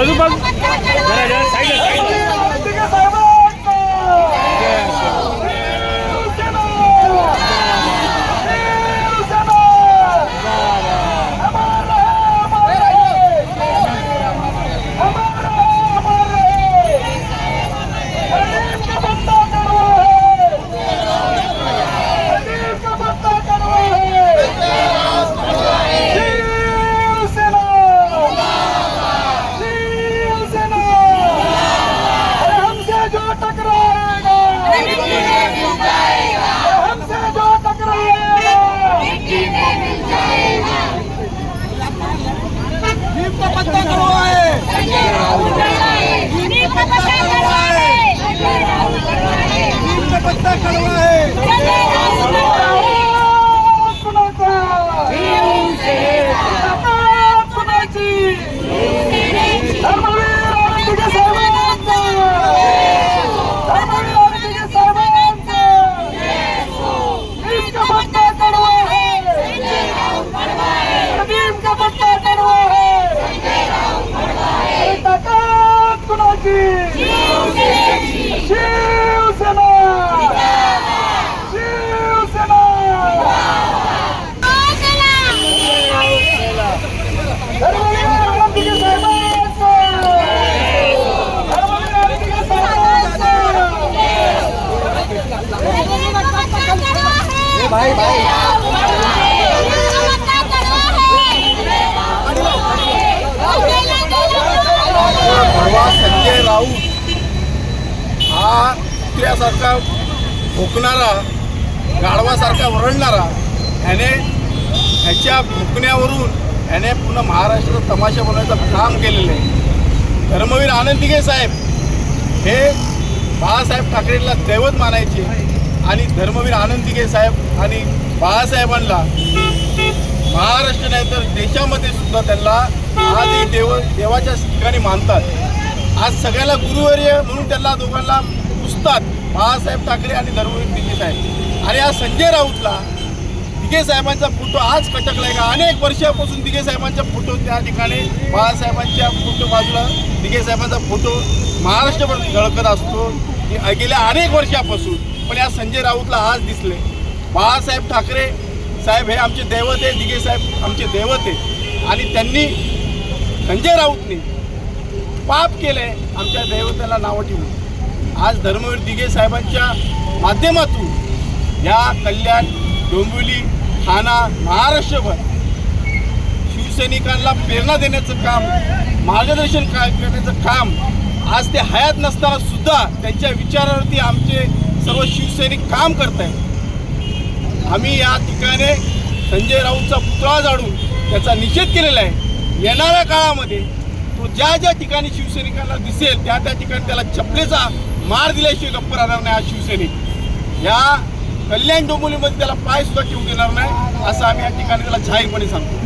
बाजू बाजू. जरा जरा साईड साईड aqui! कुत्र्यासारखा भोकणारा गाढवासारखा वरडणारा ह्याने ह्याच्या भुकण्यावरून ह्याने पुन्हा महाराष्ट्रात तमाशा बनवायचं काम केलेलं आहे. धर्मवीर आनंदिगे साहेब हे बाळासाहेब ठाकरेंना दैवत मानायचे आणि धर्मवीर आनंदिगे साहेब आणि बाळासाहेबांना महाराष्ट्र नाही तर देशामध्ये सुद्धा त्यांना आजही देव देवाच्या ठिकाणी मानतात. आज सगळ्याला गुरुवर्य म्हणून त्यांना दोघांना पुजतात बाळासाहेब ठाकरे आणि धर्मवीर दिघे साहेब. आणि आज संजय राऊतला दिघे साहेबांचा फोटो आज कटकलाय का? अनेक वर्षापासून दिघे साहेबांचा फोटो त्या ठिकाणी बाळासाहेबांच्या फोटो बाजूला दिघे साहेबांचा फोटो महाराष्ट्रभर झळकत असतो. गेल्या अनेक वर्षापासून पण या संजय राऊतला आज दिसले. बाळासाहेब ठाकरे साहेब हे आमचे दैवत आहे दिघे साहेब आमचे दैवत आहे. आणि त्यांनी संजय राऊतने पाप केले आमच्या दैवताला नावं ठेवून. आज धर्मवीर दिघे साहेबांच्या माध्यमातून या कल्याण डोंबिवली ठाणा महाराष्ट्रभर शिवसैनिकांना प्रेरणा देण्याचं काम मार्गदर्शन का करण्याचं काम आज ते हयात नसताना सुद्धा त्यांच्या विचारावरती आमचे सर्व शिवसैनिक काम करत आहेत आम्ही या ठिकाणी संजय राऊतचा पुतळा जाळून त्याचा निषेध केलेला आहे. येणाऱ्या काळामध्ये तो ज्या ज्या ठिकाणी शिवसैनिकांना दिसेल त्या त्या ठिकाणी त्याला चपलेचा मार दिल्याशिवाय गप्प राहणार नाही हा शिवसैनिक या कल्याण डोंबिवलीमध्ये त्याला पाय सुद्धा ठेवू देणार नाही असं आम्ही या ठिकाणी त्याला जाहीरपणे सांगतो.